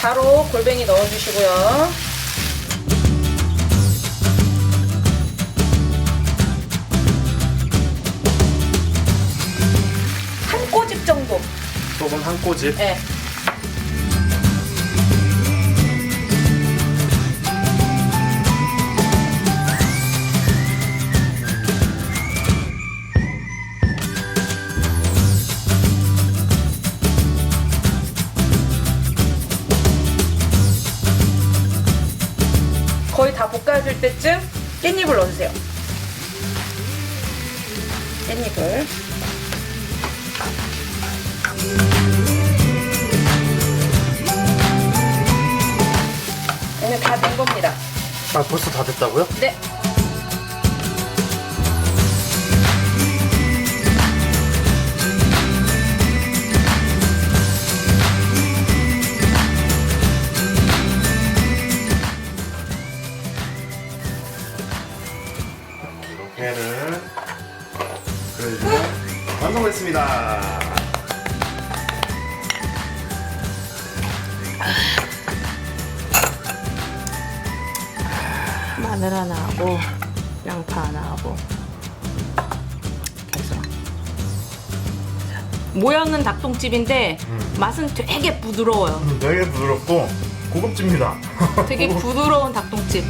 바로 골뱅이 넣어주시고요. 한 꼬집 정도. 소금 한 꼬집. 예. 다 볶아줄 때쯤 깻잎을 넣어주세요. 깻잎을. 얘는 다 된 겁니다. 아 벌써 다 됐다고요? 네. 이렇게는 그래주면 완성됐습니다. 마늘 하나 하고 양파 하나 하고 해서 모양은 닭똥집인데 맛은 되게 부드러워요. 음, 되게 부드럽고 고급집니다. 되게 부드러운 닭똥집.